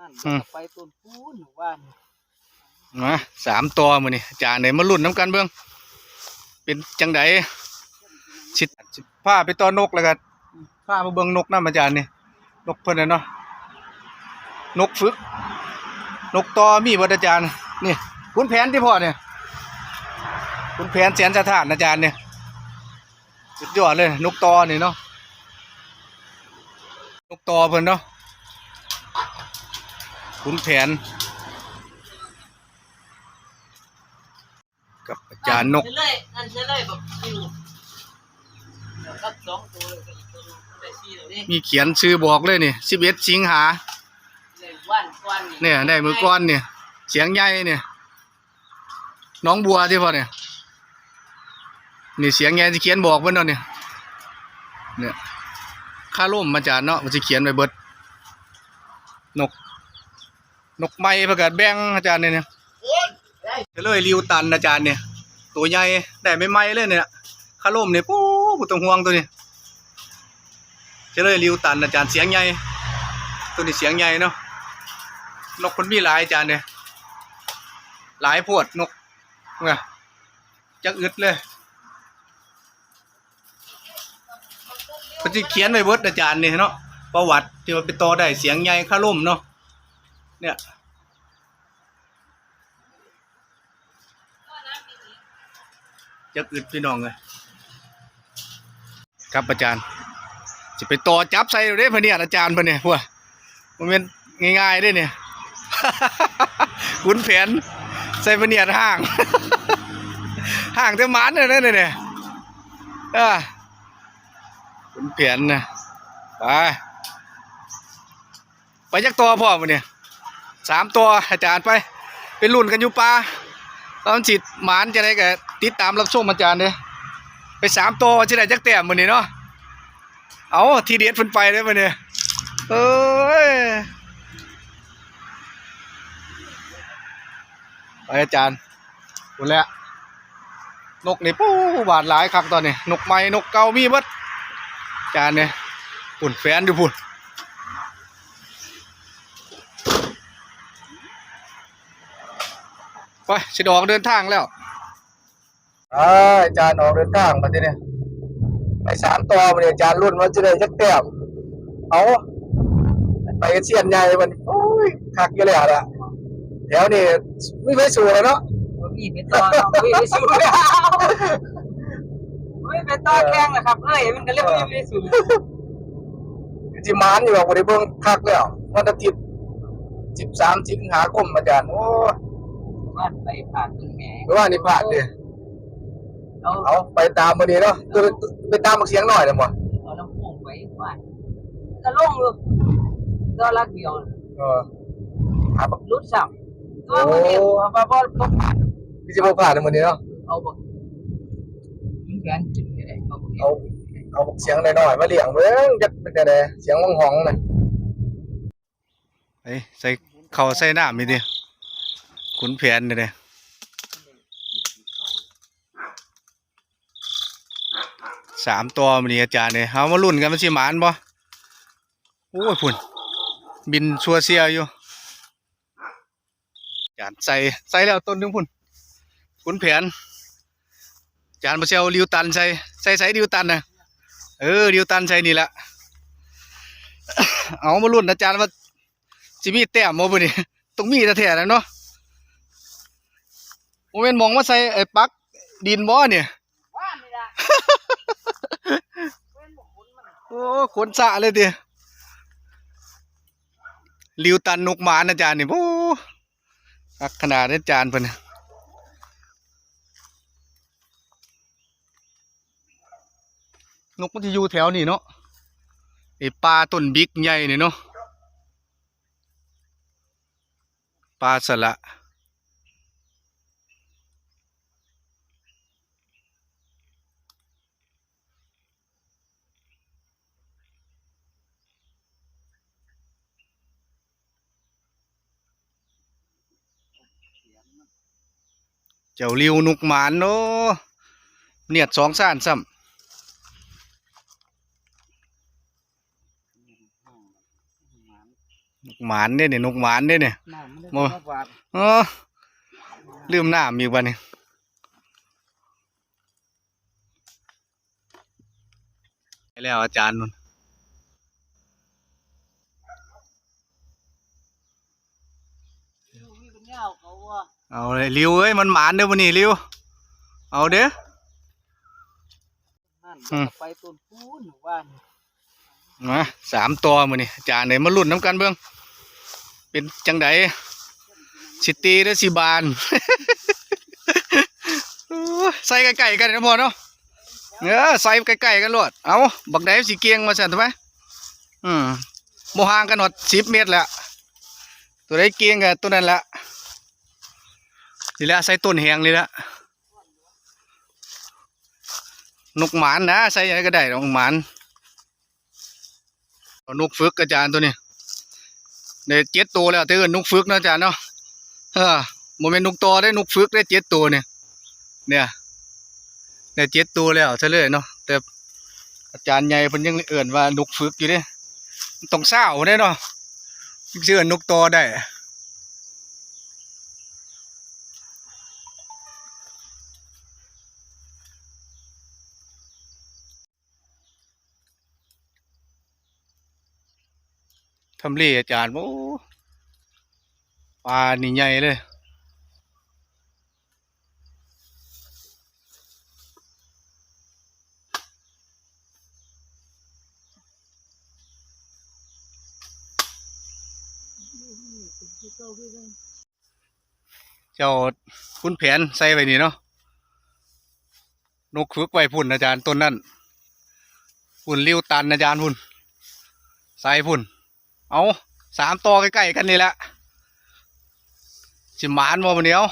นั่นอืม ไปต้นพูนหมู่บ้านมาสามตัวมือนี่อาจารย์ไหนมาลุ่นน้ำกันเบื้องเป็นจังไดสิสิผ้าไปต่อนกแล้วกันผ้ามาเบื้องนกน้ำอาจารย์นี่นกเพิ่นน่ะเนาะนกฝึก นกตอมีบ่อาจารย์นี่คุณแผนที่พ่อเนี่ยคุณแผนแสนสถานอาจารย์เนี่ยสุดยอดเลย นกตอนี่เนาะนกตอเพิ่นเนาะ คุณแผน กับอาจารย์นกเฉลยนั่นเฉลยแบบอยู่เดี๋ยวรับสองตัวเลยก็อีกตัวหนึงมันได้สี่แล้วนี่มีเขียนชื่อบอกเลยนี่สิบเอ็ดสิงหา เลยว่านก้อนเนี่ยได้มือก้อนเนี่ย เสียงใหญ่เนี่ยน้องบัวที่พ่อเนี่ยนี่เสียงใหญ่ที่เขียนบอกเพิ่นเนาะเนี่ยเนี่ยค่าร่มมาจารย์เนาะมันจะเขียนไว้เบิดนก นกไม้ประกาศแบงอาจารย์เนี่ยเนี่ยจะเลยริวตันอาจารย์เนี่ย ตัวใหญ่ได้ไม่ไม้เลยเนี่ยคาร่มเนี่ยปู๊บตรงห่วงตัวนี้จะเลยริวตันอาจารย์เสียงใหญ่ตัวนี้เสียงใหญ่เนาะนกคนมีหลายอาจานเนี่ยหลายพวดนกไงจักอึดเลยเพนจะเขียนไว้เบิดอาจารย์เนี่ยเนาะประวัติที่ว่าไปต่อได้เสียงใหญ่ข้าล่มเนาะเนี่ย จักอึดพี่น้องเลยครับอาจารย์จะไปต่อจับใส่เด้พะเนี่ยอาจารย์พะเนี่ยพวกมันเป็นง่ายๆด้วยเนี่ยขุนแผนใส่ปเนียดห้าง ห้างเต็มมันเลยนะเนี่ยเนี่ยเออขุนแผนนะไปไปจักตัวพ่อมันเนี่ยสามตัวอาจารย์ไปเป็นรุ่นกันอยู่ปลาตอนจิตหมานจะได้กับ ติดตามรับชมอาจารย์เนี่ยไปสามตัวจะได้จักแต้มมันนี่เนาะเอาทีเด็ดเพิ่นไปได้มันเนี่ยเอ้ยไปอาจารย์คุณแล้วนกนี่ปู้บาดหลายคักตอนนี้นกใหม่นกเก่ามีเบิดอาจารย์เนี่ยปุ่นแฟนอยู่ปุ่นไปสิดอกเดินทางแล้ว อาจารย์ออกเดินทางมาทีเนี่ยไปสามตัวมาเนี่ยอาจารย์รุ่นว่าจะได้จักแต้มเอาไปเชียนใหญ่มันโอ้ยคักอยู่แล้วล่ะแถวนี้ไม่ไปสู่แล้วเนาะบ่มีเป็นตัวเนาะบ่มีไปสู้แล้วไม่เป็นตัวแข้งนะครับเอ้ยมันก็เลยบ่มีไปสู้จิมานอยู่ว่าบ่ได้เบิ่งคักแล้ววันอาทิตย์13สิงหาคมอาจารย์โอ้ว่านไปผ่านมึงแหมเมื่อวานนี้พลาดเด้ เอาเอาไปตามมื้อนี้เนาะตัวไปตามบักเสียงหน่อยเด้อบ่เอาน้ำพุ่งไปว่านก็ลงอยู่ตัวลักเดียวเออหาบักรุดซ้ำตัวมันนี่บ่บ่บ่บ่ผ่านพี่สิบ่พลาดมื้อนี้เนาะเอาบ่ยิงแขนกินก็ได้เอาบ่เอาเอาบักเสียงน้อยๆมาเลี้ยงเบิ่งจักเป็นจังไดเสียงห้องๆน่ะเอ้ยใส่เข้าใส่น้ำนี่ดิขุนแผนนี่เด้ สามตัวมันนี่อาจารย์เนี่ยเอามาลุ่นกันมันสิหมานบ่โอ้ยพุ่นบินชัวเซียอยู่อาจารย์ใส่ใส่แล้วต้นนึงพุ่นขุนแผนอาจารย์มาเซลริวตันใส่ใส่ใส่ริวตันนะเออริวตันใส่นี่แหละเอามาลุ่นอาจารย์ว่าสิมีแต้มบ่บ่นี่ต้องมีแท้ๆนะเนาะโมเมนมองว่าใส่ไอ้ปักดินบ่เนี่ย โอ้ขนสะเลยดิลิวตันนกหมานอาจารย์นี่โอ้อักขนาดนี้อาจารย์เพิ่นน่ะนกมันจะอยู่แถวนี้เนาะไอปลาต้นบิ๊กใหญ่นี่เนาะปลาสละ จ้าลิวนกหมานเนาะเนียดสองซ่านซ้ำนกหมานเด้เนี่ยนกหมานเด้เนี่ยน้ำมันได้โอ้มาบาดเออลืมน้ำอีกวันนี้ไปแล้วอาจารย์นุ่น มีปัญญาเขาว่า เอาเลยริวเอ้ยมันหมานเด้อวันนี้ริวเอาเด้อนั่นอืมไปต้นพูนหมู่บ้านมาสามตัวมือนี่อาจารย์ไหนมาลุ้นน้ำกันเบื้องเป็นจังไดสิตีได้อสิบานโอ้ยใส่ไก่ๆกันนะพ่อเนาะเออใส่ไก่ๆกันโลดเอาบักไดสิเกียงมาสั่นทำไมอืมโมห่างกันหอดสิบเมตรแหละตัวใดเกียงกับตัวนั้นแหละ นี่แหละใส่ต้นแหงเลยละนกหมานนะใส่ยังไงก็ได้นกหมานนกฝึกอาจารย์ตัวนี้ได้เจ็ดตัวแล้วแต่เอิ้นนกฝึกนะอาจารย์เนาะเออโมเมนต์นกตอได้นกฝึกได้เจ็ดตัวเนี่ย เนี่ยได้เจ็ดตัวแล้วเฉลยเนาะแต่อาจารย์ใหญ่เพิ่นยังเอิ่นว่านกฝึกอยู่เด้มันต้องเศร้าได้เนาะถึงสิเอิ้นนกตอได้ ทำเลอาจารย์โอ้ปลานี่ใหญ่เลย เจ้าคุณแผนใส่ไว้นี่เนาะนกฝึกไว้พุ่นอาจารย์ต้นนั่นพุ่นริ้วตันอาจารย์พุ่นใส่พุ่น เอาสามตัวใกล้ๆกันนี่แหละสิหมานบ่มันเดียว